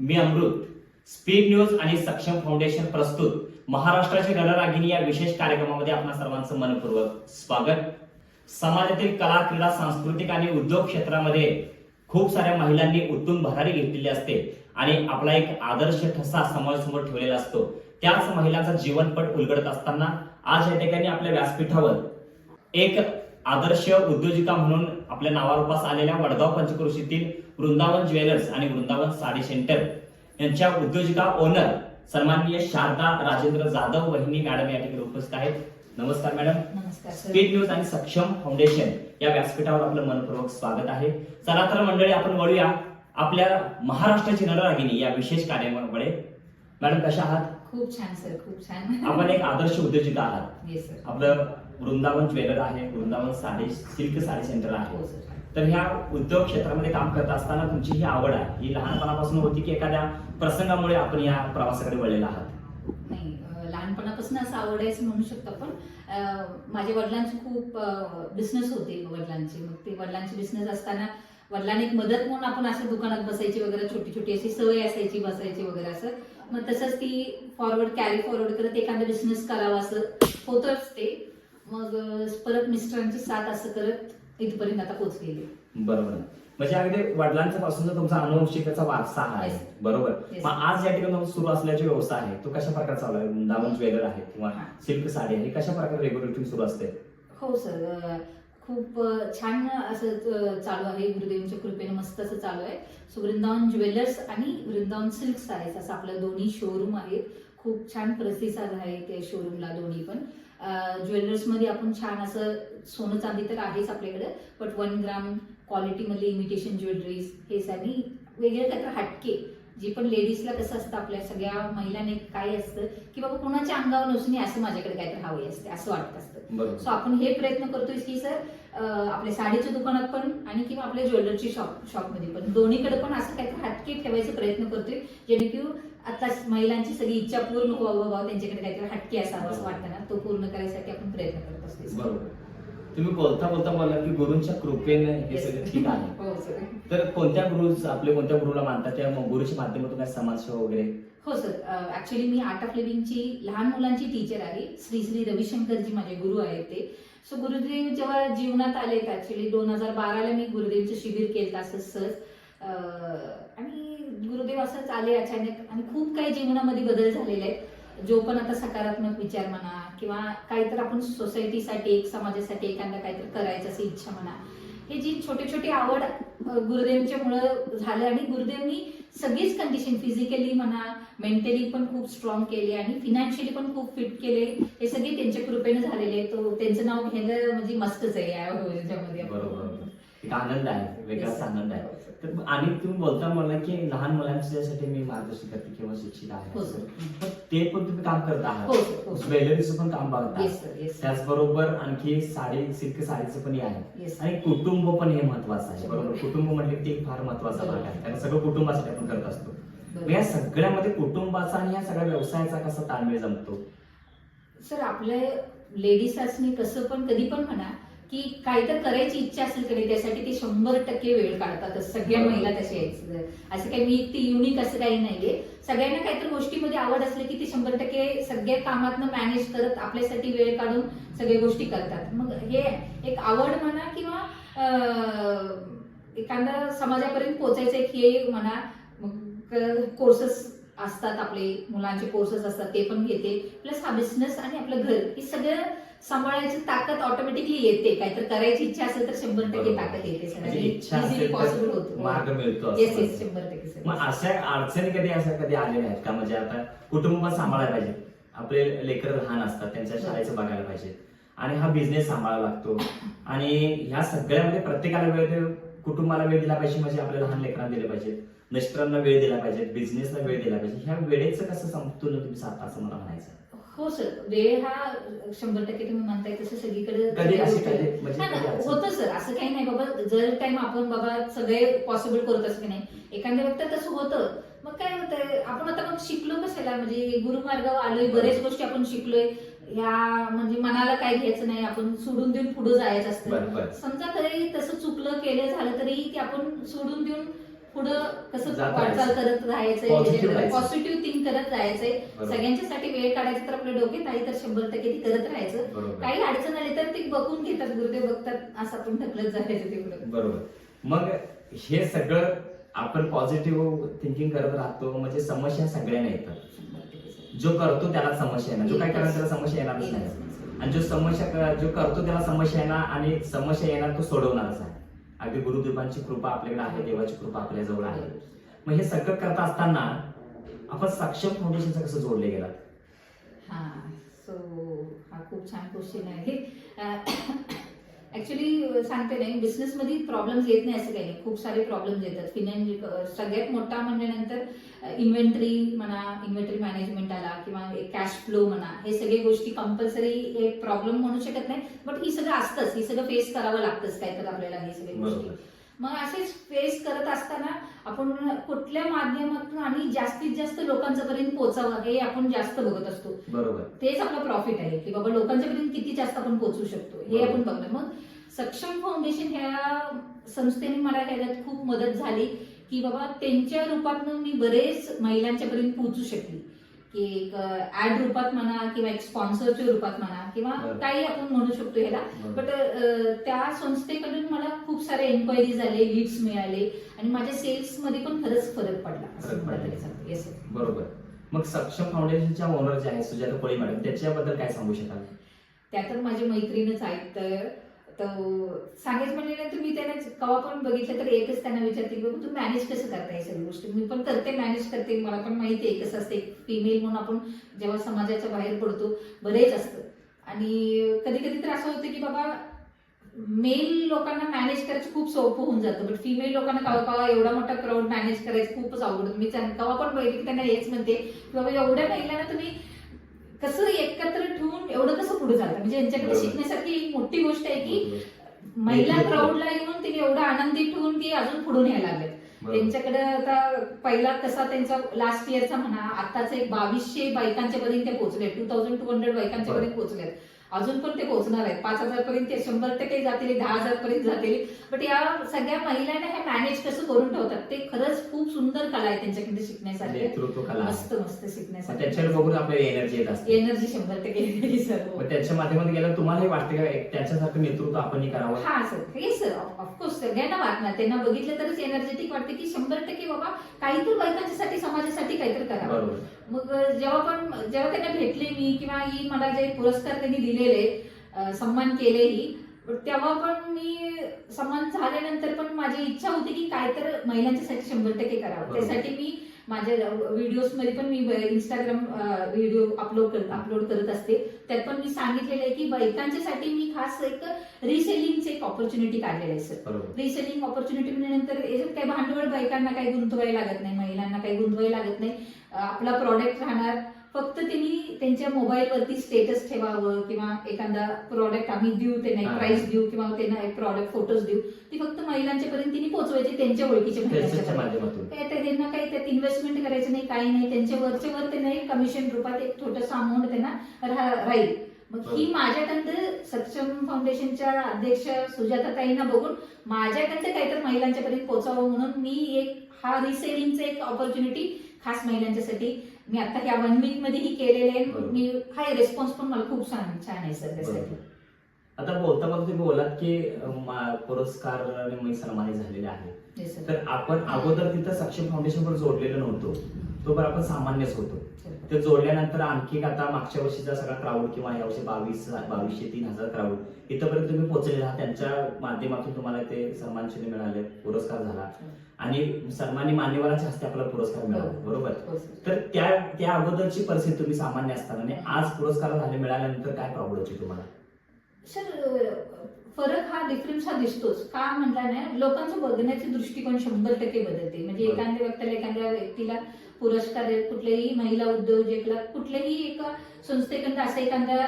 मी अमृत. Speed news आणि सक्षम foundation प्रस्तुत. महाराष्ट्राची रणरागिनी या विशेष कार्यक्रमामध्ये आपणा सर्वांचं मनपूर्वक स्वागत. समाजातील कला क्रीडा सांस्कृतिक आणि उद्योग क्षेत्रामध्ये खूप साऱ्या महिलांनी उत्तम भरारी घेतलेली असते आणि आपला एक आदर्श ठसा समाजासमोर ठेवलेला असतो. त्याच महिलांचा जीवनपट उलगडत असताना आज या ठिकाणी आपल्या व्यासपीठावर एक आदर्श उद्योजिका म्हणून आपल्या नावारूपास आलेल्या वडगाव पंचक्रोशीतील वृंदावन ज्वेलर्स आणि वृंदावन साडी सेंटर यांच्या उद्योजिका ओनर सन्माननीय शारदा राजेंद्र जाधव वहिनी मॅडम या ठिकाणी उपस्थित आहेत. नमस्कार मॅडम. स्पीड न्यूज आणि सक्षम फाउंडेशन या व्यासपीठावर आपलं मनपूर्वक स्वागत आहे. चला तर मंडळी आपण वळूया आपल्या महाराष्ट्राची रणरागिणी या विशेष कार्याकडे मॅडम कशा आहात? खूप छान सर. खूप छान. आपण एक आदर्श उद्योजिका आहात. आपलं वृंदावन ज्वेलर आहे वृंदावन साडी सिल्क साडी सेंटर आहे. हो तर ह्या उद्योग क्षेत्रामध्ये काम करत असताना तुमची ही आवड आहे. ही लहानपणापासून होती की एखाद्या प्रसंगामुळे आपण या प्रवासाकडे वळलेला आहात? नाही लहानपणापासून असं आवड आहे असं म्हणू शकतो पण अं, माझ्या वडिलांचे खूप बिझनेस होते वडिलांचे. मग ते वडिलांचे बिझनेस असताना वडिलांनी एक मदत म्हणून आपण असं दुकानात बसायची वगैरे छोटी छोटी अशी सवय असायची बसायची वगैरे असं. मग तसंच ती फॉरवर्ड कॅरी फॉरवर्ड करत एखादा बिझनेस करावा असं होतच ते. मग परत मिस्टरांची साथ असं करत इथपर्यंत आता पोहोचलेली. बरोबर. म्हणजे अगदी वडिलांच्या पासून तुमचा अनुवंशिकाचा वारसा हा आहे. Yes. बरोबर. Yes. मग आज या ठिकाणी सुरू असल्याचे व्यवसाय आहे. तो कशा प्रकारे चालू आहे? वृंदावन ज्वेलर आहे किंवा हा. सिल्क साडी आहे. कशा प्रकारे रेग्युलेटिंग सुरू असते? हो सर. अ, खूप अ, छान असं अ, चालू आहे. गुरुदेवांच्या कृपेने मस्त असं चालू आहे. सो वृंदावन ज्वेलर्स आणि वृंदावन सिल्क साडीज असं आपलं दोन्ही शोरूम आहेत. खूप छान प्रतिसाद आहे त्या शोरूमला दोन्ही पण. ज्वेलर्समध्ये आपण छान असं सोनं चांदी तर आहेच आपल्याकडे बट वन ग्राम क्वालिटी मधले इमिटेशन ज्वेलरीज हे सगळी वेगळे काहीतरी हटके जी पण लेडीजला कसं असतं आपल्या सगळ्या महिलांनी काय असतं की बाबा कोणाच्या अंगावर नसून असं माझ्याकडे काहीतरी हवे असते असं वाटत असतं. सो आपण हे प्रयत्न करतोय की सर आपल्या साडीच्या दुकानात पण आणि किंवा आपल्या ज्वेलरची शॉप शॉपमध्ये पण. दोन्हीकडे पण असं काहीतरी हटके ठेवायचा प्रयत्न करतोय जेणेकरून आता महिलांची सगळी इच्छा पूर्ण व्हावं व्हावं त्यांच्याकडे काहीतरी हटके असावं असं वाटतं ना. तो पूर्ण करायसाठी आपण प्रयत्न करत असतो तुम्ही बोलता बोलता बोलला की गुरुंच्या कृपेने हे. सगळं ठीक आहे. हो तर कोणत्या गुरु आपले कोणत्या गुरुला मानतात? त्या मग गुरुच्या माध्यमातून काय समाजसेवा वगैरे? हो सर. ऍक्च्युली मी आर्ट ऑफ लिव्हिंगची लहान मुलांची टीचर आहे. श्री श्री रविशंकरजी माझे गुरु आहेत ते. सो गुरुदेव जेव्हा जीवनात आले ऍक्च्युली दोन हजार बाराला मी गुरुदेवचं शिबिर केलं असं सहज. आणि गुरुदेव असंच आले अचानक. आणि खूप काही जीवनामध्ये बदल झालेले आहेत. जो पण आता सकारात्मक विचार म्हणा किंवा काहीतरी आपण सोसायटीसाठी एक समाजासाठी एखादा काहीतरी करायचं अशी इच्छा म्हणा. हे जी छोटी छोटी आवड गुरुदेवच्या गुरुदेवच्यामुळं झालं आणि गुरुदेवनी सगळीच कंडिशन फिजिकली म्हणा मेंटली पण खूप स्ट्रॉंग केले आणि फिनान्शियली पण खूप फिट केले. हे सगळे त्यांच्या कृपेने झालेले तो त्यांचं नाव घेणं म्हणजे मस्तच आहे. याच्यामध्ये एक आनंद आहे वेगळाच. आनंद आहे. तर आणि तुम्ही बोलता मला की लहान मुलांच्यासाठी मी मार्गदर्शन करते किंवा शिक्षित आहे हो सर. पण ते पण तुम्ही काम करत हो आहात हो सर. ज्वेलरीचं पण काम बघता त्याचबरोबर आणखी साडी सिल्क साडीचं पण हे आहे. आणि कुटुंब पण हे महत्वाचं आहे. बरोबर. कुटुंब की ते एक फार महत्त्वाचा भाग आहे. कारण सगळं कुटुंबासाठी आपण करत असतो. या. सगळ्यामध्ये कुटुंबाचा आणि या सगळ्या व्यवसायाचा कसा ताळमेळ जमतो? सर आपल्या लेडीज असणे कसं पण कधी पण म्हणा की काही तर करायची इच्छा असेल कधी त्यासाठी ते शंभर टक्के वेळ काढतातच सगळ्या. महिला तशा आहेत असं काही मी ती युनिक असं काही नाहीये. सगळ्यांना काहीतरी गोष्टीमध्ये आवड असली की ते शंभर टक्के सगळ्या कामातनं मॅनेज करत आपल्यासाठी वेळ काढून सगळ्या गोष्टी करतात. मग हे एक आवड म्हणा किंवा एखादा समाजापर्यंत पोहोचायचं एक हे म्हणा. कोर्सेस असतात आपले मुलांचे कोर्सेस असतात ते पण घेते. प्लस हा बिझनेस आणि आपलं घर हे सगळं सांभाळायची ताकद ऑटोमॅटिकली येते. काहीतरी करायची इच्छा असेल तर शंभर टक्के. ताकद येते म्हणजे इच्छा असेल पॉसिबल तर होतो. मार्ग मिळतो येस येस. शंभर टक्के. मग अशा अडचणी कधी अशा कधी आलेल्या आहेत का? म्हणजे आता कुटुंब सांभाळायला पाहिजे. आपले लेकर लहान असतात त्यांच्या शाळेचं बघायला पाहिजे. आणि हा बिझनेस सांभाळायला लागतो. आणि ह्या सगळ्यामध्ये प्रत्येकाला वेळ कुटुंबाला वेळ दिला पाहिजे म्हणजे आपल्या लहान लेकरांना दिले पाहिजे. मिस्टरांना वेळ दिला पाहिजे बिझनेसला वेळ दिला पाहिजे. ह्या वेळेचं कसं समतोल तुम्ही साधता असं मला म्हणायचं हो सर वेळ हा शंभर टक्के तुम्ही म्हणताय तसं सगळीकडे कधी अशी होतं. म्हणजे नाही, कधी नाही, अडचण? होतं सर असं काही नाही बाबा जर टाइम आपण बाबा सगळे पॉसिबल करत असं काही नाही एखाद्या वक्त तसं होतं. मग काय होतं आपण आता मग शिकलो कशाला? म्हणजे गुरुमार्गावर आलोय बरेच गोष्टी आपण शिकलोय. ह्या म्हणजे मनाला काय घ्यायचं नाही आपण सोडून देऊन पुढे जायचं असतं. बरं बरं समजा तरी तसं चुकलं केलं झालं तरी ते आपण सोडून देऊन पुढं कसं जात वाटचाल राहायचं. करत Positive राहायचंय राहायचं. पॉझिटिव्ह थिंक करत राहायचंय. बरोबर. सगळ्यांच्यासाठी वेळ काढायचं तर आपल्या डोक्यात आहे तर शंभर टक्के ती करत राहायचं. बरोबर. काही अडचण आली तर ते बघून घेतात गुरुदेव बघतात असं आपण ढकलत जायचं तिकडे बरोबर. मग हे सगळं आपण पॉझिटिव्ह थिंकिंग करत राहतो म्हणजे समस्या सगळ्यांना येतात जो करतो त्याला समस्या येणार. जो काय करणार त्याला समस्या येणारच नाही. आणि जो समस्या जो करतो त्याला समस्या येणार आणि समस्या येणार तो सोडवणारच आहे. अगदी गुरुदेवांची कृपा आपल्याकडे आहे देवाची कृपा आपल्या जवळ आहे. मग हे सगळं करत असताना आपण सक्षम फाउंडेशनचं कसं जोडले गेलात? हा सो हा खूप छान क्वेश्चन आहे. ऍक्च्युली सांगते नाही बिझनेस मध्ये प्रॉब्लेम्स येत नाही असं काही नाही. खूप सारे प्रॉब्लेम्स येतात. फिनान्शियल सगळ्यात मोठा म्हणजे नंतर इन्व्हेंटरी म्हणा इन्व्हेंटरी मॅनेजमेंट आला किंवा कॅश फ्लो म्हणा हे सगळे गोष्टी कंपल्सरी हे प्रॉब्लेम म्हणू शकत नाही. बट ही सगळं असतंच. ही सगळं फेस करावं लागतंच काय तर आपल्याला हे सगळे गोष्टी. मग असेच फेस करत असताना आपण कुठल्या माध्यमातून आणि जास्तीत जास्त लोकांच्या पर्यंत पोहोचावं हे आपण जास्त बघत असतो. बरोबर. तेच आपलं प्रॉफिट आहे की बाबा लोकांच्या पर्यंत किती जास्त आपण पोहोचू शकतो हे. आपण बघणं मग सक्षम फाउंडेशन ह्या संस्थेने मला ह्याच्यात खूप मदत झाली की बाबा त्यांच्या रूपातनं मी बरेच महिलांच्या पर्यंत पोहोचू शकली. की एक ऍड रूपात म्हणा किंवा एक स्पॉन्सरच्या रूपात म्हणा किंवा. काही आपण म्हणू शकतो ह्याला. बट त्या संस्थेकडून मला खूप सारे एन्क्वायरीज आले लीड्स मिळाले आणि माझ्या सेल्समध्ये पण खरंच फरक पडला. बरोबर मग सक्षम फाउंडेशनच्या ओनर जे आहे सुजाता कोळी मॅडम त्याच्याबद्दल काय सांगू शकाल त्या तर माझ्या मैत्रीणच आहेत तर तर सांगायचं म्हणल्यानंतर मी त्यांना कवा पण बघितलं तर एकच त्यांना विचारते की बाबा तू मॅनेज कसं करता हे सगळ्या गोष्टी? मी पण करते मॅनेज करते. मला पण माहिती आहे कसं असते. फिमेल म्हणून आपण जेव्हा समाजाच्या बाहेर पडतो बरेच असतं. आणि कधी कधी तर असं होतं की बाबा मेल लोकांना मॅनेज करायचं खूप सोपं होऊन जातं. बट फिमेल लोकांना कवा कवा एवढा मोठा क्राऊड मॅनेज करायचं खूपच अवघड मी त्यांना- कवा पण बघितलं की त्यांना हेच म्हणते की बाबा एवढ्या महिलांना तुम्ही कसं एकत्र ठेवून एवढं कसं पुढे जातं म्हणजे यांच्याकडे. शिकण्यासारखी एक मोठी गोष्ट आहे की महिला. क्राऊडला येऊन तिने एवढं आनंदी ठेवून ती अजून पुढून यायला लागले. त्यांच्याकडे आता पहिला कसा त्यांचा लास्ट इयरचा म्हणा आताच एक बावीसशे बायकांच्या पर्यंत ते पोहोचले टू थाउजंड टू हंड्रेड बायकांच्या पर्यंत पोहोचले अजून पण ते पोहोचणार आहेत. पाच हजार पर्यंत ते शंभर टक्के जातील दहा हजार पर्यंत जातील. बट या सगळ्या महिलांना हे मॅनेज कसं करून ठेवतात? ते खरंच खूप सुंदर कला आहे त्यांच्याकडे शिकण्यासाठी. मस्त मस्त शिकण्यासाठी. त्याच्यावर बघून आपल्याला एनर्जी येत असते. एनर्जी शंभर टक्के सर्व मग त्याच्या माध्यमातून गेल्यावर तुम्हाला हे वाटतं का त्यांच्यासारखं नेतृत्व आपण करावं? हा सर हे सर ऑफकोर्स सगळ्यांना वाटणार. त्यांना बघितलं तरच एनर्जेटिक वाटते की शंभर टक्के बाबा काहीतरी बायकांच्यासाठी समाजासाठी काहीतरी करावं. मग जेव्हा पण जेव्हा त्यांना भेटले मी किंवा ही मला जे पुरस्कार त्यांनी दिलेले सन्मान केलेही. तेव्हा पण मी सन्मान झाल्यानंतर पण माझी इच्छा होती की काय तर महिलांच्यासाठी शंभर टक्के करावं. त्यासाठी मी माझ्या व्हिडिओजमध्ये पण मी इंस्टाग्राम व्हिडिओ अपलोड करत अपलोड करत असते. त्यात पण मी सांगितलेलं आहे की बायकांच्यासाठी मी खास एक रिसेलिंगचे एक ऑपॉर्च्युनिटी काढलेलं आहे सर. रिसेलिंग ऑपॉर्च्युनिटी नंतर याच्यात काही भांडवल बायकांना काही गुंतवायला लागत नाही महिलांना काही गुंतवायला लागत नाही. आपला प्रॉडक्ट राहणार फक्त त्यांनी त्यांच्या मोबाईलवरती स्टेटस ठेवावं किंवा एखादा प्रॉडक्ट आम्ही देऊ त्यांना. एक प्राइस देऊ किंवा त्यांना एक प्रॉडक्ट फोटोज देऊ ती फक्त महिलांच्या पर्यंत तिने पोहोचवायची त्यांच्या ओळखीच्या माध्यमातून. त्यांना काही त्यात इन्व्हेस्टमेंट करायचं नाही काही नाही त्यांच्या वरच्या वर त्यांना एक कमिशन रूपात एक छोटस अमाऊंट त्यांना राहील. मग ही माझ्याकडं सक्षम फाउंडेशनच्या अध्यक्ष सुजाता ताईंना बघून माझ्याकडं काहीतरी महिलांच्या पर्यंत पोहोचावं म्हणून मी एक हा रिसेलिंगचा एक ऑपॉर्च्युनिटी खास महिलांच्यासाठी मी आता ह्या वन वीक मध्येही केलेले आहे बरोबर. मी हा रिस्पॉन्स पण मला खूप छान छान आहे सर त्यासाठी बरोबर. आता बोलता बोलता तुम्ही बोलात की अं, मा- पुरस्कार मी सन्मानित झालेले आहे Yes, sir. तर आपण अगोदर तिथं सक्षम फाउंडेशन वर जोडलेलं नव्हतो तोपर्यंत आपण सामान्यच होतो. ते जोडल्यानंतर आणखी आता मागच्या वर्षीचा सगळा क्राऊड किंवा या वर्षी बावीस बावीसशे तीन हजार क्राऊड इथपर्यंत तुम्ही पोहोचलेले आहात त्यांच्या माध्यमातून तुम्हाला ते सन्मान चिन्ह मिळाले पुरस्कार झाला. आणि सन्मानी मान्यवरांच्या हस्ते आपल्याला पुरस्कार मिळाला बरोबर? हो, sir. तर त्या त्या अगोदरची परिस्थिती तुम्ही सामान्य असताना आणि आज पुरस्कार झाले मिळाल्यानंतर काय प्रॉब्लेम होती तुम्हाला? सर फरक हा डिफरन्स हा दिसतोच. का म्हटला नाही लोकांचं बघण्याचे दृष्टिकोन शंभर टक्के बदलते. म्हणजे बरोबर. एखाद्या व्यक्तीला एखाद्या व्यक्तीला पुरस्कार आहे, कुठल्याही महिला उद्योजकला कुठल्याही एका संस्थेकडून असं एखादा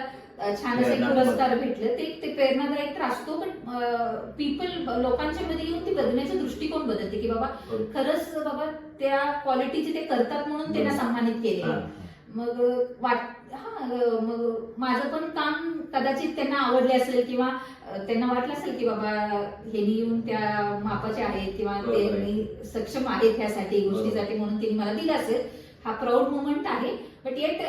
छान असं. पुरस्कार भेटलं ते ते प्रेरणादायक तर असतो पण पीपल लोकांच्या मध्ये येऊन ते बघण्याचा दृष्टिकोन बदलते की बाबा. खरंच बाबा त्या क्वालिटीचे ते करतात म्हणून त्यांना. सन्मानित केले. मग वाट हा मग माझं पण काम कदाचित त्यांना आवडले असेल किंवा त्यांना वाटलं असेल की बाबा हे येऊन त्या मापाचे आहेत किंवा. ते सक्षम आहेत ह्यासाठी गोष्टीसाठी म्हणून त्यांनी मला दिलं असेल. हा प्राऊड मुवमेंट आहे. बट येट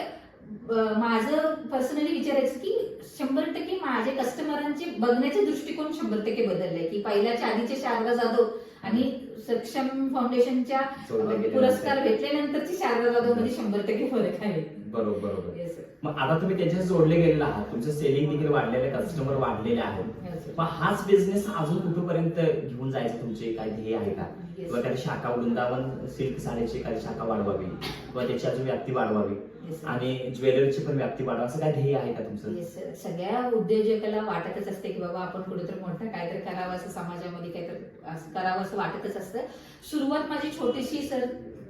माझं पर्सनली विचारायचं की शंभर टक्के माझे कस्टमरांचे बघण्याचे दृष्टिकोन शंभर टक्के बदलले की पहिल्याच्या आधीचे शारदा जाधव आणि सक्षम फाउंडेशनच्या. पुरस्कार भेटल्यानंतरची शारदा जाधवमध्ये शंभर टक्के फरक आहे. बरोबर बरोबर Yes, sir. मग आता तुम्ही त्याच्याशी जोडले गेलेले आहात तुमचं सेलिंग देखील वाढलेले कस्टमर वाढलेले आहेत Yes, sir. मग हाच बिझनेस अजून कुठपर्यंत घेऊन जायचं तुमचे काय ध्येय आहे का Yes. किंवा काही शाखा वृंदावन सिल्क साडीची काही शाखा वाढवावी किंवा त्याची अजून व्याप्ती वाढवावी Yes, sir. आणि ज्वेलरीची पण व्याप्ती वाढवा असं काय ध्येय आहे का तुमचं Yes, sir. सगळ्या उद्योजकाला वाटतच असते की बाबा आपण कुठेतरी मोठं काहीतरी करावं असं समाजामध्ये काहीतरी असं करावं असं वाटतच असतं सुरुवात माझी छोटीशी सर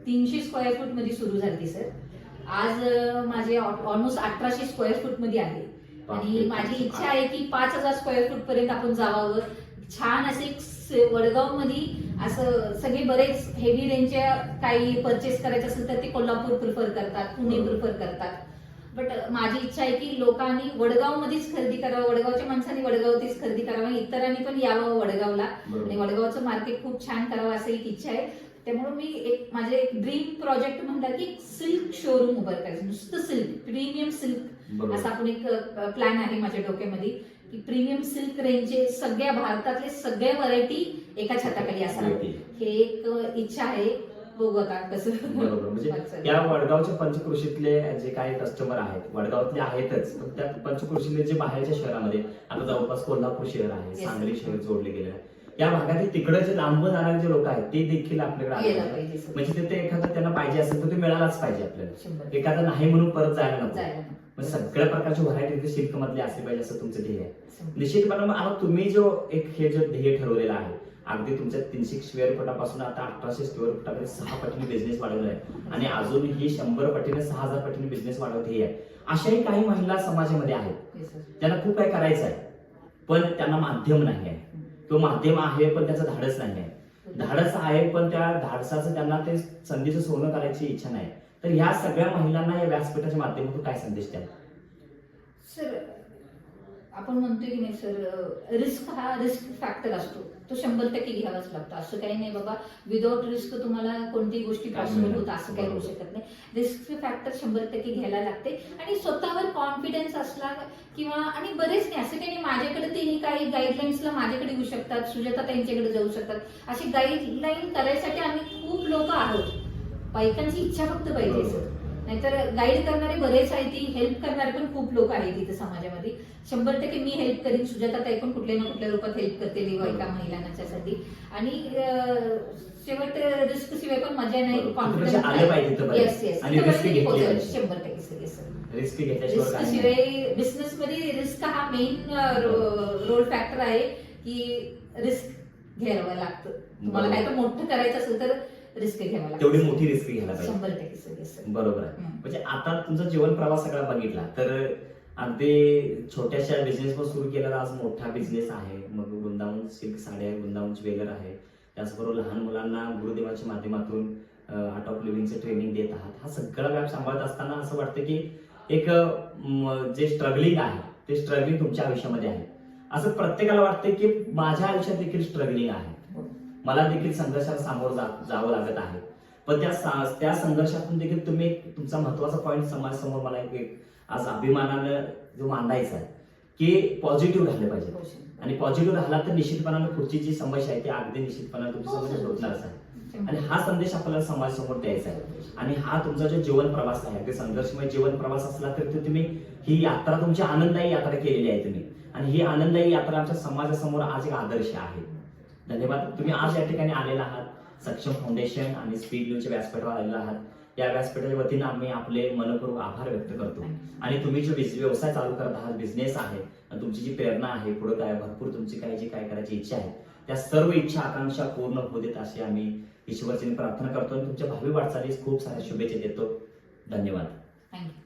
तीनशे स्क्वेअर फूटमध्ये सुरू झाली सर आज माझे ऑलमोस्ट अठराशे स्क्वेअर फूटमध्ये आहे. आणि. माझी इच्छा आहे की पाच हजार स्क्वेअर फूट पर्यंत आपण जावावं छान असे वडगावमध्ये असं सगळे बरेच हेवी रेंजच्या काही परचेस करायचं असेल तर ते कोल्हापूर प्रिफर करतात पुणे. प्रिफर करतात. बट माझी इच्छा आहे की लोकांनी वडगाव मध्येच खरेदी करावं वडगावच्या माणसांनी वडगावतीच खरेदी करावं. इतरांनी पण यावं वडगावला. आणि वडगावचं मार्केट खूप छान करावं असं एक इच्छा आहे. त्यामुळे मी एक माझे एक ड्रीम प्रोजेक्ट म्हणतात की सिल्क शोरूम उभं करायचं. नुसतं सिल्क प्रीमियम सिल्क असा आपण एक प्लॅन आहे माझ्या डोक्यामध्ये की प्रीमियम सिल्क रेंजचे सगळ्या भारतातले सगळ्या व्हरायटी एका छताखाली असावं. हे एक इच्छा आहे. बघू आता कसं बरोबर. म्हणजे. या वडगावच्या पंचकृषीतले जे काही कस्टमर आहेत वडगावातले आहेतच पण त्या पंचकृषीतले जे बाहेरच्या शहरामध्ये आता जवळपास कोल्हापूर शहर आहे. सांगली शहर जोडले गेले आहे. या भागातील तिकडे जे लांब जाणारे जे लोक आहेत ते देखील आपल्याकडे आले यायला आहेत. पाहिजे सर. म्हणजे तिथे एखादं त्यांना पाहिजे असेल तर ते मिळालाच पाहिजे आपल्याला शंभर एखादं नाही म्हणून परत जायला नको जायला नको. म्हणजे सगळ्या प्रकारची व्हरायटी सिल्क मधली असली पाहिजे असं तुमचं ध्येय आहे शंभर. निश्चितपणे मग आता तुम्ही जो एक हे जे ध्येय ठरवलेलं आहे अगदी तुमच्या तीनशे स्क्वेअर फुटापासून आता अठराशे स्क्वेअर फुटाकडे सहा पटीने बिझनेस वाढवला आहे आणि अजून ही शंभर पटीने सहा हजार पटीने बिझनेस वाढवत ध्येय आहे अशाही काही महिला समाजामध्ये आहेत sir. त्यांना खूप काही करायचं आहे पण त्यांना माध्यम नाही आहे तो माध्यम आहे पण त्याचं धाडस नाही आहे धाडस आहे पण त्या धाडसाचं त्यांना ते संधीचं सोनं करायची इच्छा नाही. तर ह्या सगळ्या महिलांना या व्यासपीठाच्या माध्यमातून काय संदेश द्याल? सर आपण म्हणतोय की नाही सर रिस्क हा रिस्क फॅक्टर असतो. तो शंभर टक्के घ्यावाच लागतो. असं काही नाही बाबा विदाउट रिस्क तुम्हाला कोणतीही गोष्टी पॉसिबल. होत असं काही होऊ शकत नाही. रिस्क फॅक्टर शंभर टक्के घ्यायला लागते. आणि स्वतःवर कॉन्फिडन्स असला किंवा आणि बरेच नाही असं काही नाही माझ्याकडे तिन्ही काही गाईडलाईन्सला माझ्याकडे येऊ शकतात सुजाता त्यांच्याकडे जाऊ शकतात. अशी गाईडलाईन करायसाठी आम्ही खूप लोक आहोत. बायकांची इच्छा फक्त पाहिजे सर. नाहीतर गाईड करणारे बरेच आहेत ती हेल्प करणारे पण खूप लोक आहेत इथे समाजामध्ये. शंभर टक्के मी हेल्प करीन. सुजाता ताई पण कुठल्या ना कुठल्या रूपात हेल्प करते बायका महिलांच्यासाठी. आणि शेवट रिस्क शिवाय पण मजा नाही पाहिजे. Yes yes. शंभर टक्के रिस्क. शिवाय बिझनेस मध्ये रिस्क हा मेन रोल फॅक्टर आहे की रिस्क घ्यावं लागतं. तुम्हाला. काय तर मोठं करायचं असेल तर रिस्क घ्यावं लागतं तेवढी मोठी रिस्क घ्यायला पाहिजे. शंभर टक्के बरोबर आहे. म्हणजे आता तुमचा जीवन प्रवास सगळा बघितला तर अगदी छोट्याशा बिझनेस पण सुरू केलेला आज मोठा बिझनेस आहे. मग वृंदावन सिल्क साड्या आहे वृंदावन ज्वेलर आहे. त्याचबरोबर लहान मुलांना गुरुदेवाच्या माध्यमातून आर्ट ऑफ लिव्हिंगचे ट्रेनिंग देत आहात. हा सगळा व्याप सांभाळत असताना असं वाटतं की एक जे स्ट्रगलिंग आहे ते स्ट्रगलिंग तुमच्या आयुष्यामध्ये आहे. असं प्रत्येकाला वाटतं की माझ्या आयुष्यात देखील स्ट्रगलिंग आहे. मला देखील संघर्षाला सामोरं जा, जावं लागत आहे पण त्या त्या संघर्षातून देखील तुम्ही तुमचा महत्त्वाचा पॉईंट समाजासमोर मला एक- आज अभिमानानं जो मांडायचा आहे की पॉझिटिव्ह राहिले पाहिजे हो. आणि पॉझिटिव्ह राहिला तर निश्चितपणाने पुढची जी समस्या आहे ती अगदी निश्चितपणाने तुमची हो, समस्या सर. होतणारच आहे. आणि हा संदेश आपल्याला समाजासमोर द्यायचा आहे आणि हा तुमचा जो जीवन प्रवास आहे ते संघर्षमय जीवन प्रवास असला तर ते तुम्ही ही यात्रा तुमची आनंददायी यात्रा केलेली आहे तुम्ही आणि ही आनंददायी यात्रा आमच्या समाजासमोर आज एक आदर्श आहे धन्यवाद. तुम्ही आज या ठिकाणी आलेला आहात. सक्षम फाउंडेशन आणि स्पीड न्यूजच्या व्यासपीठावर आलेला आहात. या व्यासपीठाच्या वतीनं आम्ही आपले मनपूर्वक आभार व्यक्त करतो. आणि तुम्ही जो व्यवसाय चालू करत आहात बिझनेस आहे आणि तुमची जी प्रेरणा आहे पुढे काय भरपूर तुमची काय जी काय करायची इच्छा आहे त्या सर्व इच्छा आकांक्षा पूर्ण होऊ देत अशी आम्ही ईश्वरची प्रार्थना करतो. आणि तुमच्या भावी वाटचालीस खूप साऱ्या शुभेच्छा देतो. धन्यवाद. थँक्यू